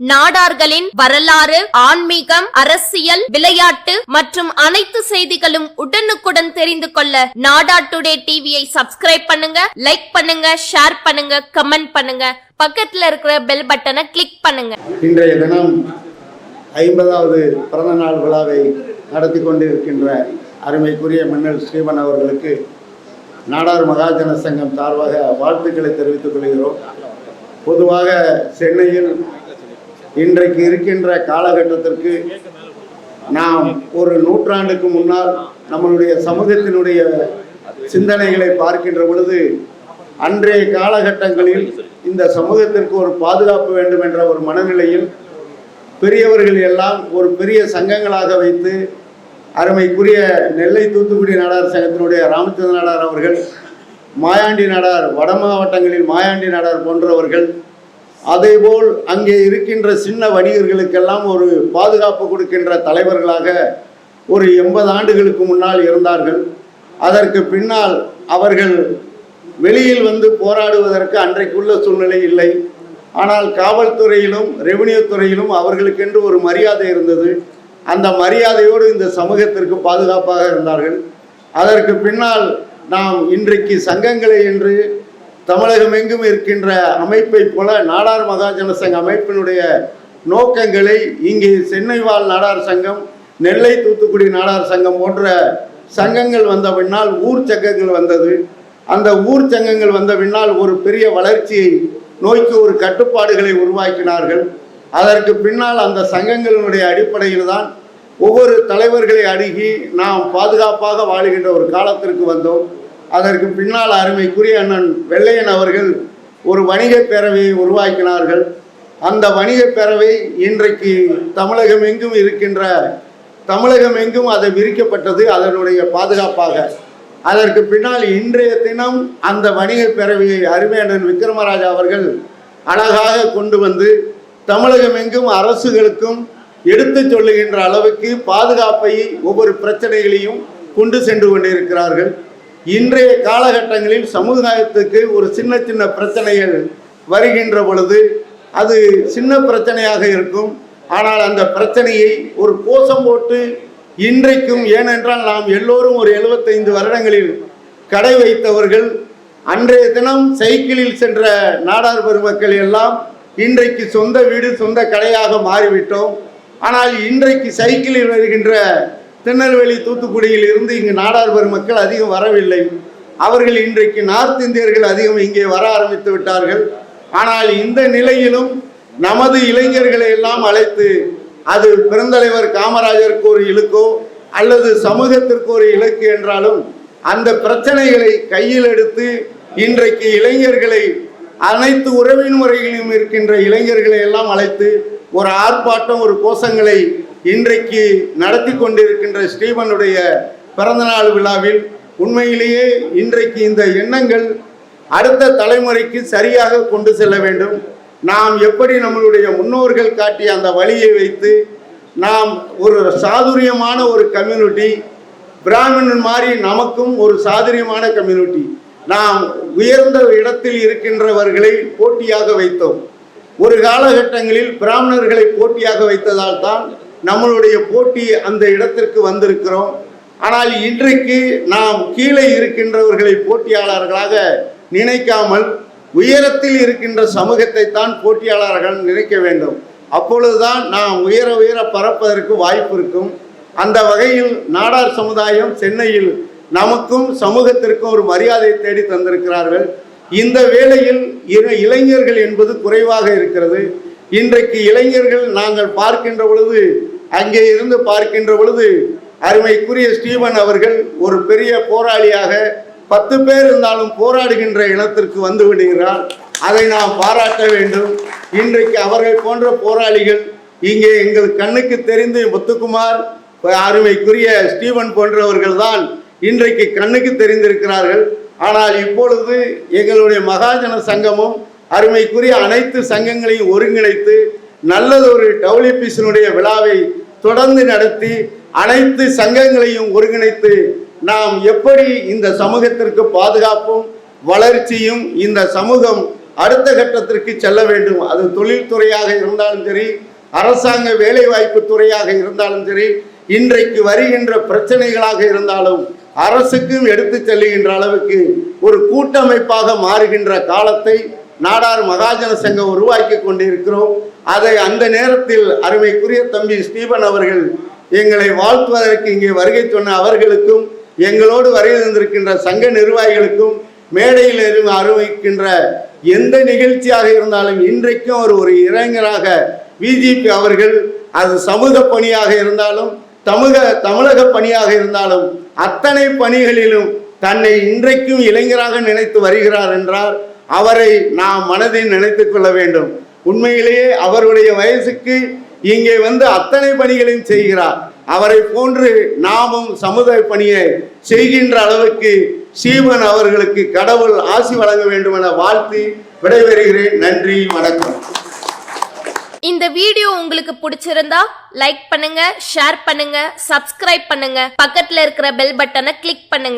நாடார்களின் வரலாறு ஆன்மீகம் அரசியல் விளையாட்டு மற்றும் அனைத்து செய்திகளும் உடனுக்குடன் தெரிந்து கொள்ள நாடா டுடே டிவியை சப்ஸ்கிரைப் பண்ணுங்க லைக் பண்ணுங்க ஷேர் பண்ணுங்க கமெண்ட் பண்ணுங்க. பக்கத்துல இருக்கிற பெல் பட்டனை கிளிக் பண்ணுங்க. இன்றைய தினம் ஐம்பதாவது பிறந்த நாள் விழாவை நடத்தி கொண்டிருக்கின்ற அருமைக்குரிய மன்னர் ஸ்ரீவன் அவர்களுக்கு நாடார் மகாஜன சங்கம் சார்பாக வாழ்த்துக்களை தெரிவித்துக் கொள்கிறோம். பொதுவாக சென்னையில் இன்றைக்கு இருக்கின்ற காலகட்டத்திற்கு நாம் ஒரு நூற்றாண்டுக்கு முன்னால் நம்மளுடைய சமூகத்தினுடைய சிந்தனைகளை பார்க்கின்ற பொழுது அன்றைய காலகட்டங்களில் இந்த சமூகத்திற்கு ஒரு பாதுகாப்பு வேண்டும் என்ற ஒரு மனநிலையில் பெரியவர்கள் எல்லாம் ஒரு பெரிய சங்கங்களாக வைத்து அருமைக்குரிய நெல்லை தூத்துக்குடி நாடார் சங்கத்தினுடைய ராமச்சந்திர நாடார் அவர்கள் மாயாண்டி நாடார் வட மாவட்டங்களில் மாயாண்டி நாடார் போன்றவர்கள் அதேபோல் அங்கே இருக்கின்ற சின்ன வணிகர்களுக்கெல்லாம் ஒரு பாதுகாப்பு கொடுக்கின்ற தலைவர்களாக ஒரு எண்பது ஆண்டுகளுக்கு முன்னால் இருந்தார்கள். அதற்கு பின்னால் அவர்கள் வெளியில் வந்து போராடுவதற்கு அன்றைக்குள்ள சூழ்நிலை இல்லை. ஆனால் காவல்துறையிலும் ரெவன்யூ துறையிலும் அவர்களுக்கென்று ஒரு மரியாதை இருந்தது. அந்த மரியாதையோடு இந்த சமூகத்திற்கு பாதுகாப்பாக இருந்தார்கள். அதற்கு பின்னால் நாம் இன்றைக்கு சங்கங்களை என்று தமிழகம் எங்கும் இருக்கின்ற அமைப்பை போல நாடார் மகாஜன சங்க அமைப்பினுடைய நோக்கங்களை இங்கே சென்னை வாழ் நாடார் சங்கம் நெல்லை தூத்துக்குடி நாடார் சங்கம் போன்ற சங்கங்கள் வந்த பின்னால் ஊர் சங்கங்கள் வந்தது. அந்த ஊர் சங்கங்கள் வந்த பின்னால் ஒரு பெரிய வளர்ச்சியை நோக்கி ஒரு கட்டுப்பாடுகளை உருவாக்கினார்கள். அதற்கு பின்னால் அந்த சங்கங்களினுடைய அடிப்படையில் தான் ஒவ்வொரு தலைவர்களை அணுகி நாம் பாதுகாப்பாக வாழுகின்ற ஒரு காலத்திற்கு வந்தோம். அதற்கு பின்னால் அருமைக்குரிய அண்ணன் வெள்ளையன் அவர்கள் ஒரு வணிக பேரவையை உருவாக்கினார்கள். அந்த வணிக பேரவை இன்றைக்கு தமிழகம் எங்கும் இருக்கின்ற தமிழகம் எங்கும் அது விரிக்கப்பட்டது அதனுடைய பாதுகாப்பாக. அதற்கு பின்னால் இன்றைய தினம் அந்த வணிக பேரவையை அருமையண்ணன் விக்ரமராஜா அவர்கள் அழகாக கொண்டு வந்து தமிழகம் எங்கும் அரசுகளுக்கும் எடுத்து சொல்லுகின்ற அளவுக்கு பாதுகாப்பை ஒவ்வொரு பிரச்சனைகளையும் கொண்டு சென்று கொண்டிருக்கிறார்கள். இன்றைய காலகட்டங்களில் சமுதாயத்துக்கு ஒரு சின்ன சின்ன பிரச்சனைகள் வருகின்ற பொழுது அது சின்ன பிரச்சனையாக இருக்கும். ஆனால் அந்த பிரச்சனையை ஒரு கோஷம் போட்டு இன்றைக்கும் ஏனென்றால் நாம் எல்லோரும் ஒரு எழுபத்தைந்து வருடங்களில் கடை வைத்தவர்கள் அன்றைய தினம் சைக்கிளில் சென்ற நாடார் பெருமக்கள் எல்லாம் இன்றைக்கு சொந்த வீடு சொந்த கடையாக மாறிவிட்டோம். ஆனால் இன்றைக்கு சைக்கிளில் வருகின்ற திருநெல்வேலி தூத்துக்குடியில் இருந்து இங்கு நாடார் பெருமக்கள் அதிகம் வரவில்லை. அவர்கள் இன்றைக்கு நார்த் இந்தியர்கள் அதிகம் இங்கே வர ஆரம்பித்து விட்டார்கள். ஆனால் இந்த நிலையிலும் நமது இளைஞர்களை எல்லாம் அழைத்து அது பெருந்தலைவர் காமராஜருக்கு ஒரு இழுக்கோ அல்லது சமூகத்திற்கு ஒரு இலக்கு என்றாலும் அந்த பிரச்சனைகளை கையில் எடுத்து இன்றைக்கு இளைஞர்களை அனைத்து உறவின் முறைகளிலும் இருக்கின்ற இளைஞர்களை எல்லாம் அழைத்து ஒரு ஆர்ப்பாட்டம் ஒரு கோஷங்களை இன்றைக்கு நடத்தி கொண்டிருக்கின்ற ஸ்ரீவனுடைய பிறந்தநாள் விழாவில் உண்மையிலேயே இன்றைக்கு இந்த எண்ணங்கள் அடுத்த தலைமுறைக்கு சரியாக கொண்டு செல்ல வேண்டும். நாம் எப்படி நம்மளுடைய முன்னோர்கள் காட்டிய அந்த வழியை வைத்து நாம் ஒரு சாதுரியமான ஒரு கம்யூனிட்டி பிராமணன் மாதிரி நமக்கும் ஒரு சாதுரியமான கம்யூனிட்டி நாம் உயர்ந்த இடத்தில் இருக்கின்றவர்களை போட்டியாக வைத்தோம். ஒரு காலகட்டங்களில் பிராமணர்களை போட்டியாக வைத்ததால் தான் நம்மளுடைய போட்டி அந்த இடத்திற்கு வந்திருக்கிறோம். ஆனால் இன்றைக்கு நாம் கீழே இருக்கின்றவர்களை போட்டியாளர்களாக நினைக்காமல் உயரத்தில் இருக்கின்ற சமூகத்தை தான் போட்டியாளர்கள் நினைக்க வேண்டும். அப்பொழுதுதான் நாம் உயர உயர பறப்பதற்கு வாய்ப்பு இருக்கும். அந்த வகையில் நாடார் சமுதாயம் சென்னையில் நமக்கும் சமூகத்திற்கும் ஒரு மரியாதை தேடி தந்திருக்கிறார்கள். இந்த வேளையில் இளைஞர்கள் என்பது குறைவாக இருக்கிறது. இன்றைக்கு இளைஞர்கள் நாங்கள் பார்க்கின்ற பொழுது அங்கே இருந்து பார்க்கின்ற பொழுது அருமைக்குரிய ஸ்டீவன் அவர்கள் ஒரு பெரிய போராளியாக பத்து பேர் இருந்தாலும் போராடுகின்ற இனத்திற்கு வந்து விடுகிறார். அதை நாம் பாராட்ட வேண்டும். இன்றைக்கு அவர்கள் போன்ற போராளிகள் இங்கே எங்கள் கண்ணுக்கு தெரிந்து முத்துக்குமார் அருமைக்குரிய ஸ்டீவன் போன்றவர்கள் தான் இன்றைக்கு கண்ணுக்கு தெரிந்திருக்கிறார்கள். ஆனால் இப்பொழுது எங்களுடைய மகாஜன சங்கமும் அருமைக்குரிய அனைத்து சங்கங்களையும் ஒருங்கிணைத்து நல்லதொரு டபிள்யூபிசினுடைய விழாவை தொடர்ந்து நடத்தி அனைத்து சங்கங்களையும் ஒருங்கிணைத்து நாம் எப்படி இந்த சமூகத்திற்கு பாதுகாப்பும் வளர்ச்சியும் இந்த சமூகம் அடுத்த கட்டத்திற்கு செல்ல வேண்டும்? அது தொழில்துறையாக இருந்தாலும் சரி அரசாங்க வேலைவாய்ப்பு துறையாக இருந்தாலும் சரி இன்றைக்கு வருகின்ற பிரச்சனைகளாக இருந்தாலும் அரசுக்கும் எடுத்து செல்லுகின்ற அளவுக்கு ஒரு கூட்டமைப்பாக மாறுகின்ற காலத்தை நாடார் மகாஜன சங்கம் உருவாக்கி கொண்டிருக்கிறோம். அதை அந்த நேரத்தில் அருமைக்குரிய தம்பி ஸ்டீபன் அவர்கள் எங்களை வாழ்த்துவதற்கு இங்கே வருகை சொன்ன அவர்களுக்கும் எங்களோடு வருகை தந்திருக்கின்ற சங்க நிர்வாகிகளுக்கும் மேடையில் இருந்து அறிவிக்கின்ற எந்த நிகழ்ச்சியாக இருந்தாலும் இன்றைக்கும் அவர் ஒரு இளைஞராக பிஜேபி அவர்கள் அது சமூக பணியாக இருந்தாலும் தமிழக தமிழக பணியாக இருந்தாலும் அத்தனை பணிகளிலும் தன்னை இன்றைக்கும் இளைஞராக நினைத்து வருகிறார் என்றால் அவரை நாம் மனதில் நினைத்துக் கொள்ள வேண்டும். உண்மையிலேயே அவருடைய வயசுக்கு இங்கே வந்து அத்தனை பணிகளையும் செய்கிறார். அவரை போன்று நாமும் சமுதாய பணியை செய்கின்ற அளவுக்கு சீமன் அவர்களுக்கு கடவுள் ஆசி வழங்க வேண்டும் என வாழ்த்தி விடைபெறுகிறேன். நன்றி வணக்கம். இந்த வீடியோ உங்களுக்கு பிடிச்சிருந்தா லைக் பண்ணுங்க ஷேர் பண்ணுங்க சப்ஸ்கிரைப் பண்ணுங்க. பக்கத்துல இருக்கிற பெல் பட்டனை கிளிக் பண்ணுங்க.